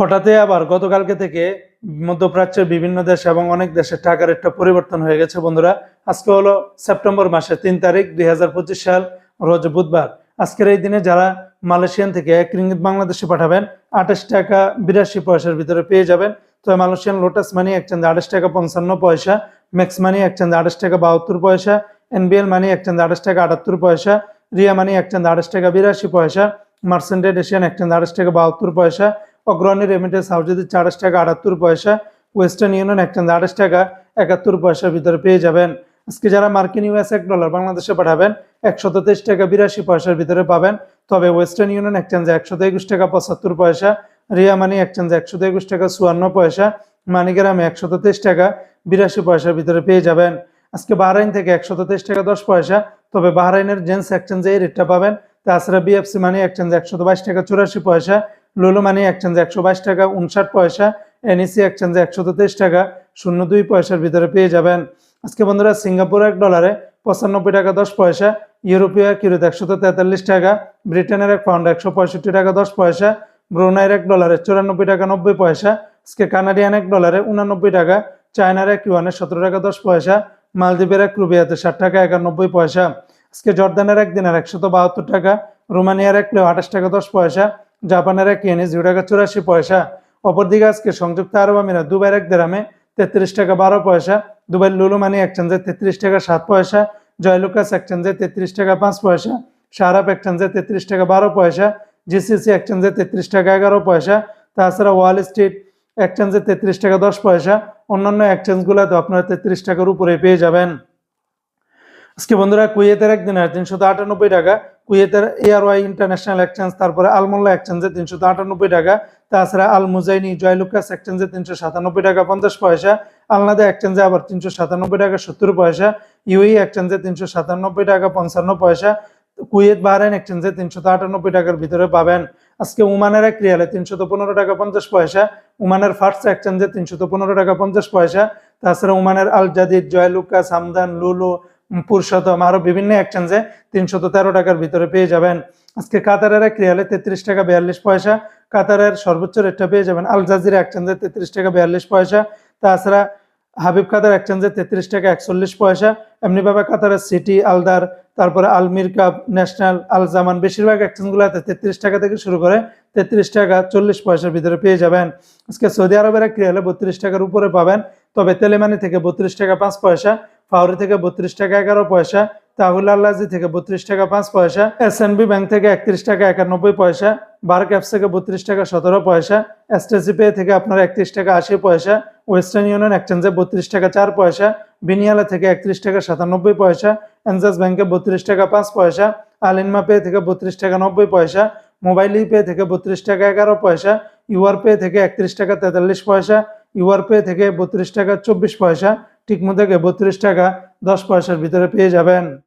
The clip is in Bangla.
হঠাৎই আবার গতকালকে থেকে মধ্যপ্রাচ্যের বিভিন্ন দেশ এবং অনেক দেশে টাকার একটা পরিবর্তন হয়ে গেছে, বন্ধুরা। আজকে হলো সেপ্টেম্বর মাসের তিন তারিখ, দুই হাজার পঁচিশ সাল, রোজ বুধবার। আজকের এই দিনে যারা মালয়েশিয়ান থেকে এক রিঙ্গিত বাংলাদেশে পাঠাবেন, আঠাশ টাকা বিরাশি পয়সার ভিতরে পেয়ে যাবেন। তো মালয়েশিয়ান লোটাস মানি একচেঞ্জ আঠাশ টাকা পঞ্চান্ন পয়সা ম্যাক্স মানি একচেঞ্জ আঠাশ টাকা বাহাত্তর পয়সা এনবিএল মানি একচেঞ্জ আঠাশ টাকা আটাত্তর পয়সা, রিয়া মানি একচেঞ্জ আঠাশ টাকা বিরাশি পয়সা মার্সেন্টেড এশিয়ান একচেঞ্জ আঠাশ টাকা বাহাত্তর পয়সা অগ্রণী রেমিটেন্স হাউসের আঠাশ টাকা আটাত্তর পয়সা ওয়েস্টার্ন ইউনিয়ন এক একচেঞ্জ আঠাশ টাকা একাত্তর পয়সার ভিতরে পেয়ে যাবেন। আজকে যারা মার্কিন ইউএস এক ডলার বাংলাদেশে পাঠাবেন, একশত তেইশ টাকা বিরাশি পয়সার ভিতরে পাবেন। তবে ওয়েস্টার্ন ইউনিয়ন এক একচেঞ্জে একশত একুশ টাকা পঁচাত্তর পয়সা, রিয়া মানি একচেঞ্জে একশত একুশ টাকা চুয়ান্ন পয়সা, মানিগ্রামে একশত তেইশ টাকা বিরাশি পয়সার ভিতরে পেয়ে যাবেন। আজকে বাহরাইন থেকে একশত তেইশ টাকা দশ পয়সা, তবে বাহরাইনের জেন্স এক্সচেঞ্জে এই রেটটা পাবেন, তাছাড়া বিএফসি মানি এক একচেঞ্জে একশত বাইশ টাকা চুরাশি পয়সা লুলু মানি একচেঞ্জে একশো বাইশ টাকা, উনষাট পয়সা এনইসি একচেঞ্জে একশো তেইশ টাকা, শূন্য দুই পয়সার ভিতরে পেয়ে যাবেন। আজকে বন্ধুরা সিঙ্গাপুর এক ডলারে পঁচানব্বই টাকা দশ পয়সা, ইউরোপীয় এক ইউরোতে একশত তেতাল্লিশ টাকা, ব্রিটেনের এক পাউন্ড একশো পঁয়ষট্টি টাকা দশ পয়সা, ব্রুনাইয়ের এক ডলারে চুরানব্বই টাকা নব্বই পয়সা, আজকে কানাডিয়ান এক ডলারে উনানব্বই টাকা, চায়নার এক ইউয়ানে সতেরো টাকা দশ পয়সা, মালদ্বীপের এক রুবিয়াতে ষাট টাকা একানব্বই পয়সা। আজকে জর্দানের এক দিনের একশত বাহাত্তর টাকা, রোমানিয়ার এক প্লেও আঠাশ টাকা দশ পয়সা জাপানের এক ইয়েনে জিরো টাকা চুরাশি পয়সা, অপরদিকে আজকে সংযুক্ত আরব আমিরাত দুবাইয়ের এক দেরামে তেত্রিশ টাকা বারো পয়সা, দুবাইয়ের লুলু মানি এক্সচেঞ্জে তেত্রিশ টাকা সাত পয়সা, জয়লুকাস এক্সচেঞ্জে তেত্রিশ টাকা পাঁচ পয়সা সারাপ এক্সচেঞ্জে তেত্রিশ টাকা বারো পয়সা, জিসিসি এক্সচেঞ্জে তেত্রিশ টাকা এগারো পয়সা, তাছাড়া ওয়াল স্ট্রিট এক্সচেঞ্জে তেত্রিশ টাকা দশ পয়সা, অন্যান্য এক্সচেঞ্জগুলোতে আপনারা তেত্রিশ টাকার উপরে পেয়ে যাবেন। আজকে বন্ধুরা কুয়েতের একদিন একদিনের তিনশো আটানব্বই টাকা। কুয়েতের এআরওয়াই ইন্টারন্যাশনাল এক্সচেঞ্জ তারপরে আলমোল্লা এক্সচেঞ্জে তিনশো আটানব্বই টাকা। তাছাড়া আল মুজাইনি জয়লুকাস এক্সচেঞ্জে তিনশো সাতানব্বই টাকা পঞ্চাশ পয়সা। আলনাদা এক্সচেঞ্জে আবার তিনশো সাতানব্বই টাকা সত্তর পয়সা। ইউই এক্সচেঞ্জে তিনশো সাতানব্বই টাকা পঞ্চান্ন পয়সা। কুয়েত বাহরাইন এক্সচেঞ্জে তিনশো আটানব্বই টাকার ভিতরে পাবেন। আজকে উমানের এক রিয়ালে তিনশো পনেরো টাকা পঞ্চাশ পয়সা। উমানের ফার্স্ট এক্সচেঞ্জে তিনশো পনেরো টাকা পঞ্চাশ পয়সা। তাছাড়া উমানের আল জাদিদ জয়লুকাস হামদান, লুলু পুরুষোত্তম আরও বিভিন্ন এক্সচেঞ্জে তিনশত তেরো টাকার ভিতরে পেয়ে যাবেন। আজকে কাতারের এক রিয়ালে তেত্রিশ টাকা বিয়াল্লিশ পয়সা, কাতারের সর্বোচ্চ রেটটা পেয়ে যাবেন আল জাজিরা এক্সচেঞ্জে তেত্রিশ টাকা বিয়াল্লিশ পয়সা, তাছাড়া হাবিব কাতার এক্সচেঞ্জে তেত্রিশ টাকা একচল্লিশ পয়সা এমনিভাবে কাতারের সিটি, আলদার, তারপরে আলমির কাপ ন্যাশনাল, আল জামান বেশিরভাগ এক্সচেঞ্জগুলোতে তেত্রিশ টাকা থেকে শুরু করে তেত্রিশ টাকা চল্লিশ পয়সার ভিতরে পেয়ে যাবেন। আজকে সৌদি আরবের এক রিয়ালে বত্রিশ টাকার উপরে পাবেন, তবে তেলেমানি থেকে বত্রিশ টাকা পাঁচ পয়সা ফাউরি থেকে বত্রিশ টাকা এগারো পয়সা, তাহুল আল্লাজি থেকে বত্রিশ টাকা পাঁচ পয়সা এস ব্যাংক থেকে একত্রিশ টাকা একানব্বই পয়সা বার ক্যাপস থেকে বত্রিশ টাকা সতেরো পয়সা এসটিসি পে থেকে আপনার একত্রিশ টাকা আশি পয়সা ওয়েস্টার্ন ইউনিয়ন এক্সচেঞ্জে বত্রিশ টাকা চার পয়সা বিনিয়ালা থেকে একত্রিশ টাকা সাতানব্বই পয়সা এনজাস ব্যাংকে বত্রিশ টাকা পাঁচ পয়সা আলিনমা পে থেকে বত্রিশ টাকা নব্বই পয়সা মোবাইল পে থেকে বত্রিশ টাকা এগারো পয়সা ইউআর পে থেকে একত্রিশ টাকা তেতাল্লিশ পয়সা ইউআর পে থেকে বত্রিশ টাকা চব্বিশ পয়সা টিকমো থেকে বত্রিশ টাকা দশ পয়সার ভিতরে পেয়ে যাবেন।